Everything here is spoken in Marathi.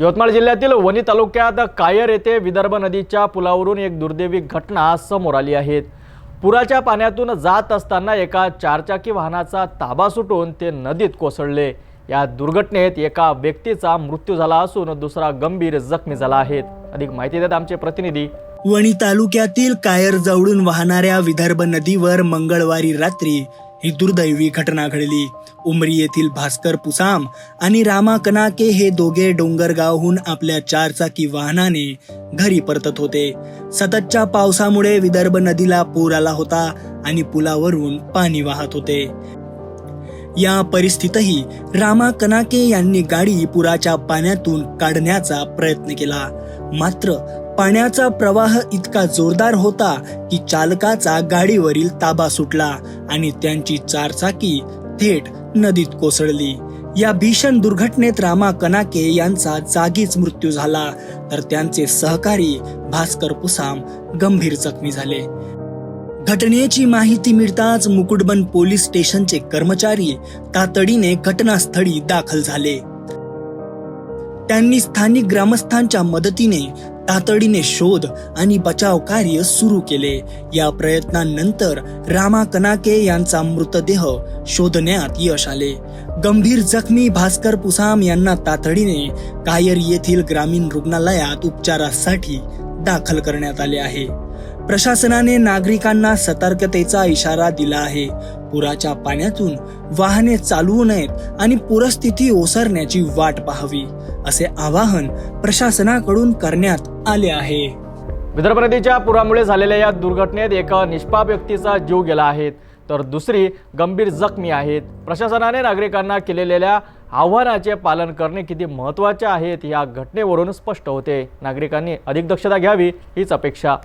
यवतमाळ जिल्ह्यातील वणी तालुक्यात कायर येथे विदर्भ नदीच्या पुलावरून एक दुर्दैवी घटना समोर आली आहे. पुराच्या पाण्यातून जात असताना एका चारचाकी वाहनाचा ताबा सुटून ते नदीत कोसळले. या दुर्घटनेत एका व्यक्तीचा मृत्यू झाला असून दुसरा गंभीर जखमी झाला आहे. अधिक माहिती देत आमचे प्रतिनिधी. वणी तालुक्यातील कायर जवळून वाहणाऱ्या विदर्भ नदीवर मंगळवारी रात्री ही दुर्दैवी घटना घडली. उमरी येथील भास्कर पुसाम आणि रामा कनाके हे दोघे डोंगरगावहून आपल्या चारचाकी वाहनाने घरी परतत होते. सततच्या पावसामुळे विदर्भ नदीला पूर आला होता आणि पुलावरून पाणी वाहत होते. या परिस्थितीतही रामा कनाके यांनी गाडी पुराच्या पाण्यातून काढण्याचा प्रयत्न केला. मात्र पाण्याचा प्रवाह इतका जोरदार होता की चालकाचा गाडीवरील ताबा सुटला आणि त्यांची चारचाकी थेट नदीत कोसळली. या भीषण दुर्घटनेत रामा कनाके यांचा जागीच मृत्यू झाला तर त्यांचे सहकारी भास्कर पुसाम गंभीर जखमी झाले. घटनेची माहिती मिळताच मुकुटबन पोलीस स्टेशनचे कर्मचारी तातडीने घटनास्थळी दाखल झाले. त्यांनी स्थानिक ग्रामस्थांच्या मदतीने तातडीने शोध आणि बचाव कार्य सुरू केले. या प्रयत्नांनंतर रामा कनाके यांचा मृतदेह शोधण्यात यश आले. गंभीर जखमी भास्कर पुसाम यांना तातडीने कायर येथील ग्रामीण रुग्णालयात उपचारासाठी दाखल करण्यात आले आहे. प्रशासनाने नागरिकांना सतर्कतेचा इशारा दिला आहे. पुराच्या पाण्यातून वाहने चालवू नयेत आणि पूरस्थिती ओसरण्याची वाट पाहावी असे आवाहन प्रशासनाकडून करण्यात आले आहे. विदर्भ नदीच्या पुरामुळे झालेल्या या दुर्घटनेत एका निष्पाप व्यक्तीचा जीव गेला आहे. तर दुसरी गंभीर जखमी आहेत. प्रशासनाने नागरिकांना केलेल्या आव्हानाचे पालन करणे किती महत्त्वाचे आहेत या घटनेवरून स्पष्ट होते. नागरिकांनी अधिक दक्षता घ्यावी हीच अपेक्षा.